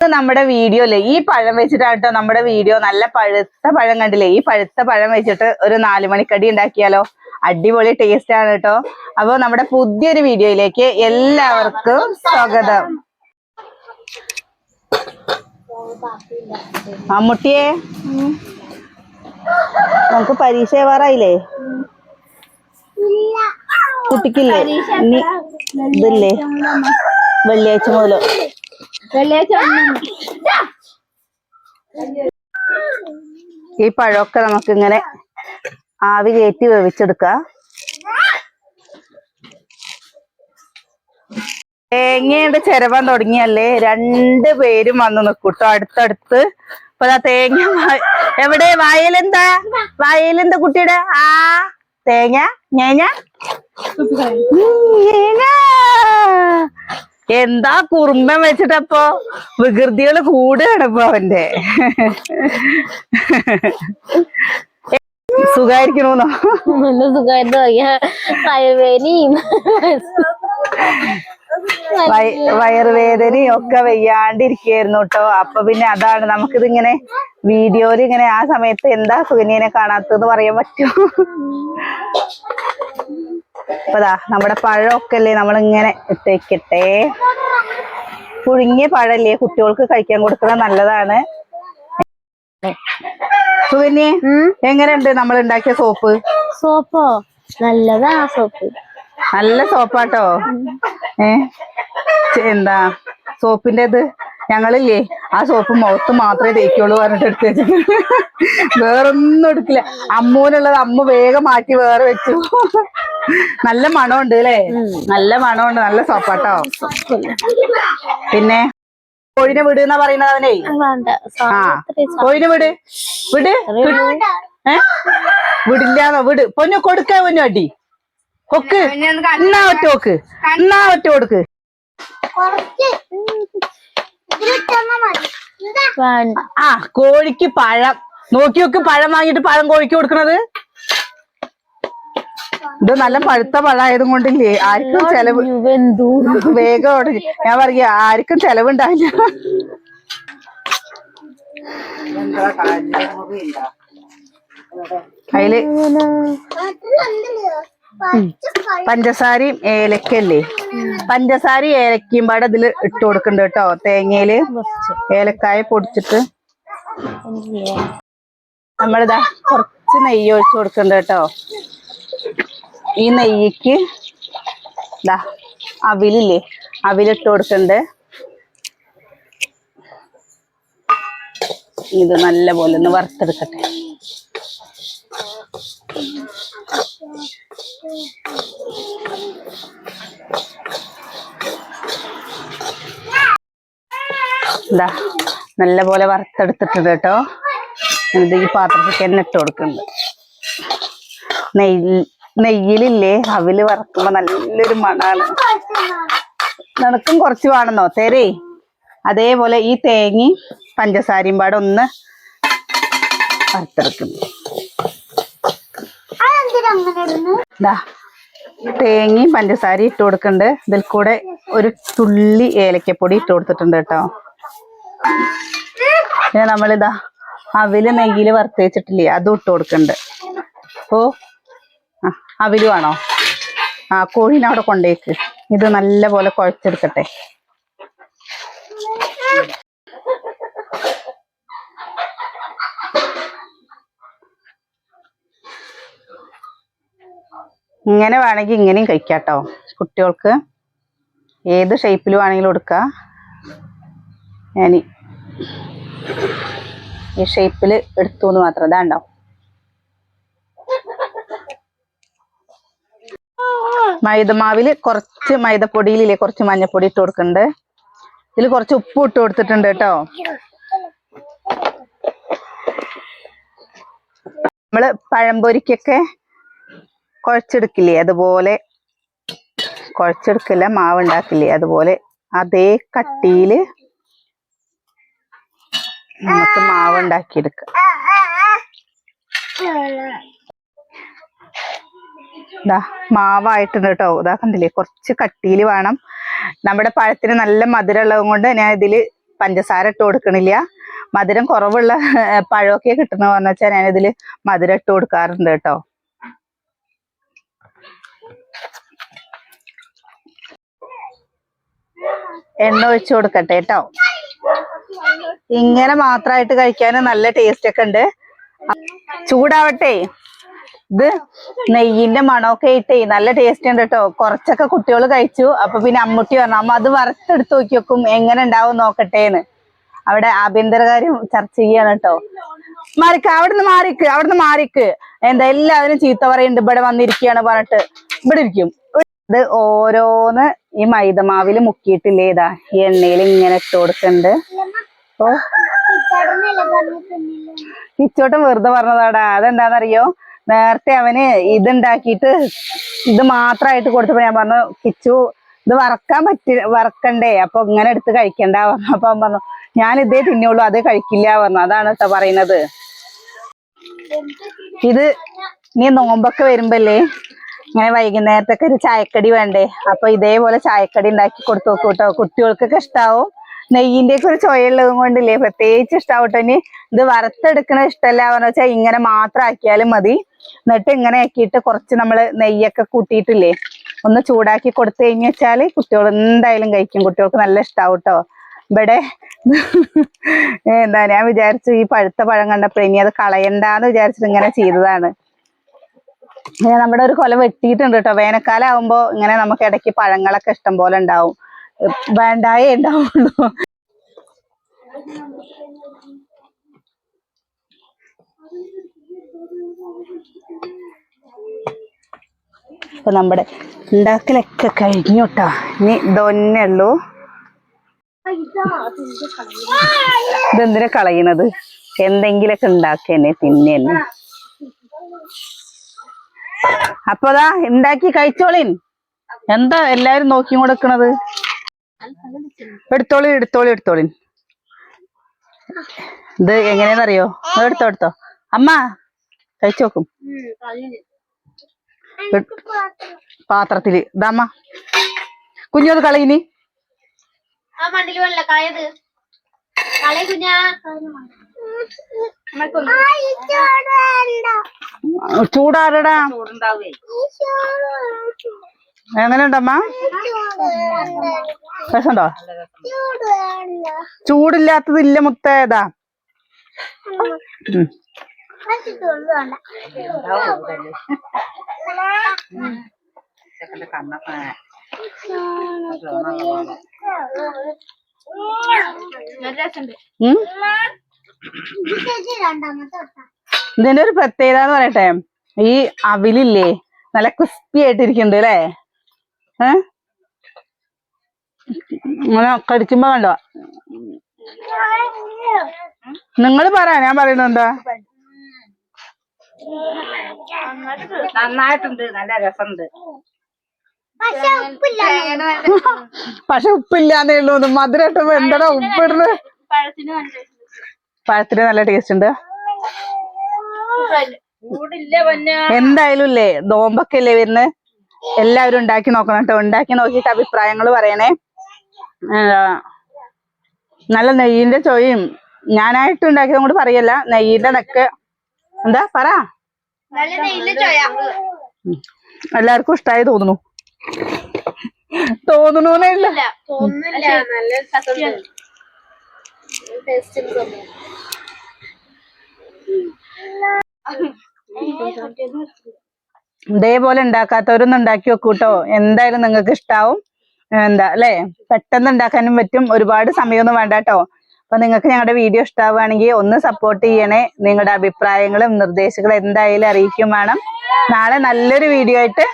നമ്മുടെ വീഡിയോയിൽ ഈ പഴം വെച്ചിട്ടാണ് നമ്മുടെ വീഡിയോ നല്ല പഴുത്ത പഴം കണ്ടില്ലേ? ഈ പഴുത്ത പഴം വെച്ചിട്ട് ഒരു നാല് മണിക്കടി ഉണ്ടാക്കിയാലോ? അടിപൊളി ടേസ്റ്റ് ആണ് കേട്ടോ. അപ്പൊ നമ്മുടെ പുതിയൊരു വീഡിയോയിലേക്ക് എല്ലാവർക്കും സ്വാഗതം. മമ്മൂട്ടിയെ നമുക്ക് പരീക്ഷ ആവാറായില്ലേ കുട്ടിക്കില്ലേ? ഇതില്ലേ? വെള്ളിയാഴ്ച മുതലോ. ഈ പഴമൊക്കെ നമുക്ക് ഇങ്ങനെ ആവി കയറ്റി വേവിച്ചെടുക്കാം. തേങ്ങയുടെ ചിരവാൻ തുടങ്ങിയല്ലേ? രണ്ട് പേരും വന്ന് നിൽക്കൂട്ടോ അടുത്തടുത്ത്. അപ്പൊ ആ തേങ്ങ എവിടെ? വായലെന്താ? വായലെന്താ കുട്ടിയുടെ? ആ തേങ്ങ ഞേഞ്ഞ. എന്താ കുറുമ്പൻ വെച്ചിട്ടപ്പോ? വികൃതികൾ കൂടുകയാണ് ഇപ്പൊ അവന്റെ. സുഖായിരിക്കണോന്നോ? നല്ല സുഖമായിട്ട് വയറുവേദനയും ഒക്കെ വയ്യാണ്ടിരിക്കായിരുന്നു കേട്ടോ. അപ്പൊ പിന്നെ അതാണ് നമുക്കിതിങ്ങനെ വീഡിയോയിൽ ഇങ്ങനെ ആ സമയത്ത് എന്താ സുഗനീനെ കാണാത്തത് പറയാൻ പറ്റുമോ? അപ്പതാ നമ്മുടെ പഴമൊക്കെ അല്ലേ നമ്മളിങ്ങനെ ഇട്ടേക്കട്ടെ. പുഴുങ്ങിയ പഴല്ലേ കുട്ടികൾക്ക് കഴിക്കാൻ കൊടുക്കുന്നത് നല്ലതാണ്. എങ്ങനെയുണ്ട് നമ്മൾ ഉണ്ടാക്കിയ സോപ്പ്? സോപ്പോ? നല്ലതാ സോപ്പ്. നല്ല സോപ്പാട്ടോ? ഏ? എന്താ? സോപ്പിന്റെ ഇത് ഞങ്ങളില്ലേ ആ സോപ്പ് മുഖത്ത് മാത്രമേ തേക്കുള്ളൂ പറഞ്ഞിട്ട് എടുത്ത് വെച്ചിട്ട് വേറൊന്നും എടുക്കില്ല. അമ്മൂനുള്ളത് അമ്മ വേഗം മാറ്റി വേറെ വെച്ചു. നല്ല മണമുണ്ട് അല്ലേ നല്ല മണമുണ്ട് നല്ല സോപ്പാട്ടോ? പിന്നെ? കോഴിനെ വിട് എന്നാ പറയുന്നത് അവനെ? ആ കോഴിനെ വിട്. വിട്. ഏ? വിടില്ലാന്നോ വിട്. പൊന്നു കൊടുക്ക പൊന്നു അടി. കൊക്ക്. എന്നാ ഒറ്റ കൊക്ക് എന്നാ ഒറ്റ കൊടുക്ക്? ആ കോഴിക്ക് പഴം. നോക്കി നോക്ക് പഴം വാങ്ങിയിട്ട് പഴം കോഴിക്ക് കൊടുക്കണത്? ഇത് നല്ല പഴുത്ത പഴായത് കൊണ്ടില്ലേ? ആർക്കും ചെലവ് വേഗം ഉടഞ്ഞ്. ഞാൻ പറയ ആർക്കും ചെലവുണ്ടാവില്ല. അതിൽ പഞ്ചസാരയും ഏലക്കല്ലേ പഞ്ചസാരയും ഏലക്കയും പാടെ ഇതിൽ ഇട്ട് കൊടുക്കണ്ട കേട്ടോ തേങ്ങയിൽ ഏലക്കായ പൊടിച്ചിട്ട്. നമ്മളിതാ കുറച്ച് നെയ്യ് ഒഴിച്ചു കൊടുക്കണ്ട കേട്ടോ. ഈ നെയ്യ്ക്ക് ഇതാ അവിലില്ലേ അവിലിട്ട് കൊടുക്കണ്ട്. ഇത് നല്ല പോലെ ഒന്ന് വറുത്തെടുക്കട്ടെ. ഇതാ നല്ല പോലെ വറുത്തെടുത്തിട്ടുണ്ട് കേട്ടോ. ഇത് ഈ പാത്രത്തിൽ തന്നെ ഇട്ട് കൊടുക്കുന്നുണ്ട് നെയ്യ് നെയ്യിലില്ലേ? അവിൽ വറക്കുമ്പോ നല്ലൊരു മണാണ്. നിനക്കും കുറച്ച് വേണമെന്നോ തരേ. അതേപോലെ ഈ തേങ്ങയും പഞ്ചസാരയും പാടെ ഒന്ന് വറുത്തെടുക്കുന്നു ദാ തേങ്ങയും പഞ്ചസാരയും ഇട്ട് കൊടുക്കുന്നുണ്ട് ഇതിൽ കൂടെ ഒരു തുള്ളി ഏലക്കപ്പൊടി ഇട്ട് കൊടുത്തിട്ടുണ്ട് കേട്ടോ. പിന്നെ നമ്മളിതാ അവിൽ നെയ്യിൽ വറുത്ത് വെച്ചിട്ടില്ലേ അതും ഇട്ട് കൊടുക്കുന്നുണ്ട് ഓ ആ അവിൽ വേണോ ആ കോഴിനെ അവിടെ കൊണ്ടേക്ക്. ഇത് നല്ല പോലെ കുഴച്ചെടുക്കട്ടെ. ഇങ്ങനെ വേണമെങ്കിൽ ഇങ്ങനെയും കഴിക്കാട്ടോ. കുട്ടികൾക്ക് ഏത് ഷേപ്പിൽ വേണമെങ്കിലും എടുക്കുക ഞാൻ ഈ ഷേപ്പിൽ എടുത്തു എന്ന് മാത്രം. ഇതാണ്ടോ മൈദമാവിൽ കുറച്ച് മൈദപ്പൊടിയിലില്ലേ കുറച്ച് മഞ്ഞപ്പൊടി ഇട്ട് കൊടുക്കുന്നുണ്ട് ഇതിൽ കുറച്ച് ഉപ്പ് ഇട്ട് കൊടുത്തിട്ടുണ്ട് കേട്ടോ. നമ്മൾ പഴംപൊരിക്കൊക്കെ കുഴച്ചെടുക്കില്ലേ അതുപോലെ കുഴച്ചെടുക്കില്ല മാവ് ഉണ്ടാക്കില്ലേ അതുപോലെ അതേ കട്ടിയിൽ നമുക്ക് മാവ് ഉണ്ടാക്കിയെടുക്കാം ഇതാ മാവായിട്ടുണ്ട് കേട്ടോ. ഇതാ കണ്ടില്ലേ കുറച്ച് കട്ടിയിൽ വേണം. നമ്മുടെ പഴത്തിന് നല്ല മധുരം ഉള്ളത് കൊണ്ട് ഞാൻ ഇതിൽ പഞ്ചസാര ഇട്ട് കൊടുക്കണില്ല. മധുരം കുറവുള്ള പഴമൊക്കെ കിട്ടണ പറഞ്ഞ വെച്ചാൽ ഞാൻ ഇതിൽ മധുരം ഇട്ട് കൊടുക്കാറുണ്ട് കേട്ടോ. എണ്ണ ഒഴിച്ചു കൊടുക്കട്ടെ കേട്ടോ. ഇങ്ങനെ മാത്രമായിട്ട് കഴിക്കാൻ നല്ല ടേസ്റ്റ് ഒക്കെ ഉണ്ട്. ചൂടാവട്ടെ. ഇത് നെയ്യിന്റെ മണമൊക്കെ ഇട്ടേ നല്ല ടേസ്റ്റ് ഉണ്ട് കേട്ടോ കുറച്ചൊക്കെ കുട്ടികൾ കഴിച്ചു. അപ്പൊ പിന്നെ അമ്മുട്ടി പറഞ്ഞു അമ്മ അത് വറുത്തെടുത്ത് നോക്കി വെക്കും. എങ്ങനെ ഉണ്ടാവും നോക്കട്ടേന്ന്. അവിടെ ആഭ്യന്തരകാര്യം ചർച്ച ചെയ്യാണ് കേട്ടോ മാറിക്ക് അവിടുന്ന് മാറിക്ക് അവിടുന്ന് മാറിക്ക്. എന്താ എല്ലാവരും ചീത്ത പറയുന്നുണ്ട്. ഇവിടെ വന്നിരിക്കുകയാണ് പറഞ്ഞിട്ട്. ഇവിടെ ഇരിക്കും. ഇത് ഓരോന്ന് ഈ മൈദമാവിൽ മുക്കിയിട്ടില്ലേ? ഇതാ ഈ എണ്ണയിൽ ഇങ്ങനെ ഇട്ട് കൊടുക്കുന്നുണ്ട് കിച്ചോട്ടൻ വെറുതെ പറഞ്ഞതാടാ. അതെന്താന്നറിയോ? നേരത്തെ അവന് ഇതുണ്ടാക്കിയിട്ട് ഇത് മാത്രമായിട്ട് കൊടുത്തപ്പോ ഞാൻ പറഞ്ഞു കിച്ചു ഇത് വറക്കാൻ പറ്റി വറക്കണ്ടേ? അപ്പൊ ഇങ്ങനെ എടുത്ത് കഴിക്കണ്ട പറഞ്ഞു അപ്പൊ അവൻ പറഞ്ഞു ഞാൻ ഇതേ തിന്നുള്ളൂ അതേ കഴിക്കില്ല പറഞ്ഞു. അതാണ് പറയുന്നത്. ഇത് നീ നോമ്പൊക്കെ വരുമ്പല്ലേ ഇങ്ങനെ വൈകുന്നേരത്തൊക്കെ ഒരു ചായക്കടി വേണ്ടേ? അപ്പൊ ഇതേപോലെ ചായക്കടി ഉണ്ടാക്കി കൊടുത്തു നോക്കൂട്ടോ കുട്ടികൾക്കൊക്കെ ഇഷ്ടാവും. നെയ്യിന്റെ ഒക്കെ ഒരു ചൊയുള്ളതും കൊണ്ടില്ലേ പ്രത്യേകിച്ച് ഇഷ്ടാവും കേട്ടോ ഇനി ഇത് വറുത്തെടുക്കണ ഇഷ്ടമല്ല പറഞ്ഞ വെച്ചാൽ ഇങ്ങനെ മാത്രം ആക്കിയാലും മതി. എന്നിട്ട് ഇങ്ങനെ ആക്കിയിട്ട് കുറച്ച് നമ്മൾ നെയ്യൊക്കെ കൂട്ടിയിട്ടില്ലേ ഒന്ന് ചൂടാക്കി കൊടുത്തു കഴിഞ്ഞു വെച്ചാൽ കുട്ടികൾ എന്തായാലും കഴിക്കും. കുട്ടികൾക്ക് നല്ല ഇഷ്ടാവും കേട്ടോ ഇവിടെ എന്താ ഞാൻ വിചാരിച്ചു ഈ പഴുത്ത പഴം കണ്ടപ്പോൾ ഇനി അത് കളയണ്ടാന്ന് വിചാരിച്ചിട്ട് ഇങ്ങനെ ചെയ്തതാണ്. നമ്മുടെ ഒരു കൊല വെട്ടിയിട്ടുണ്ട് കേട്ടോ വേനൽക്കാലം ആവുമ്പോ ഇങ്ങനെ നമുക്ക് ഇടയ്ക്ക് പഴങ്ങളൊക്കെ ഇഷ്ടം പോലെ ഉണ്ടാവും. വേണ്ടായേ ഉണ്ടാവുള്ളൂ. ഇപ്പൊ നമ്മുടെ ഉണ്ടാക്കലൊക്കെ കഴിഞ്ഞു ഇനി ഇതൊന്നേ ഉള്ളൂ. ഇതെന്തിനാ കളയുന്നത് എന്തെങ്കിലൊക്കെ ഉണ്ടാക്കന്നെ പിന്നെ അപ്പതാ ഉണ്ടാക്കി കഴിച്ചോളിൻ. എന്താ എല്ലാരും നോക്കി കൊടുക്കണത് എടുത്തോളി എടുത്തോളി എടുത്തോളിൻ. ഇത് എങ്ങനെയാണെന്നറിയോ? എടുത്തോ എടുത്തോ. അമ്മ കഴിച്ചു നോക്കും പാത്രത്തിൽ ഇതമ്മ കുഞ്ഞു കളയിനി ആ മണ്ടിൽ വെള്ള കായത് കളയ കുഞ്ഞാ ചൂടാരടാ. എങ്ങനെയുണ്ടമ്മ? രസമുണ്ടോ? ചൂടില്ലാത്തതില്ല മുത്തേതാ. ഇതിന്റെ ഒരു പ്രത്യേകത എന്ന് പറയട്ടെ. ഈ അവിലില്ലേ നല്ല ക്രിസ്പി ആയിട്ടിരിക്കുന്നുണ്ട് അല്ലേ? ഏഹ് അങ്ങനെ കടിക്കുമ്പോ കണ്ടോ? നിങ്ങൾ പറ ഞാൻ പറയുന്നുണ്ടോ നന്നായിട്ടുണ്ട് നല്ല രസമുണ്ട്. പക്ഷെ ഉപ്പില്ലാന്നേ ഉള്ളൂ. മധുരട്ട് എന്താടാ ഉപ്പിടുന്നത് പഴത്തിന് നല്ല ടേസ്റ്റ് ഉണ്ട്. എന്തായാലും ഇല്ലേ നോമ്പൊക്കെ അല്ലേ വരുന്ന? എല്ലാവരും ഉണ്ടാക്കി നോക്കണം കേട്ടോ. ഉണ്ടാക്കി നോക്കിയിട്ട് അഭിപ്രായങ്ങൾ പറയണേ. നല്ല നെയ്യിന്റെ ചൊയും ഞാനായിട്ട് ഉണ്ടാക്കിയതും കൂടി പറയല്ല. നെയ്യിന്റെ നെക്ക് എന്താ? പറ. എല്ലാവർക്കും ഇഷ്ടമായി തോന്നുന്നു. തോന്നുന്നു. ഇതേപോലെ ഉണ്ടാക്കാത്തവരൊന്നും ഉണ്ടാക്കി വെക്കൂട്ടോ. എന്തായാലും നിങ്ങൾക്ക് ഇഷ്ടാവും. എന്താ അല്ലേ? പെട്ടെന്ന് ഉണ്ടാക്കാനും പറ്റും. ഒരുപാട് സമയമൊന്നും വേണ്ട കേട്ടോ അപ്പൊ നിങ്ങൾക്ക് ഞങ്ങളുടെ വീഡിയോ ഇഷ്ടാവുകയാണെങ്കിൽ ഒന്ന് സപ്പോർട്ട് ചെയ്യണേ. നിങ്ങളുടെ അഭിപ്രായങ്ങളും നിർദ്ദേശങ്ങളും എന്തായാലും അറിയിക്കും വേണം. നാളെ നല്ലൊരു വീഡിയോ ആയിട്ട്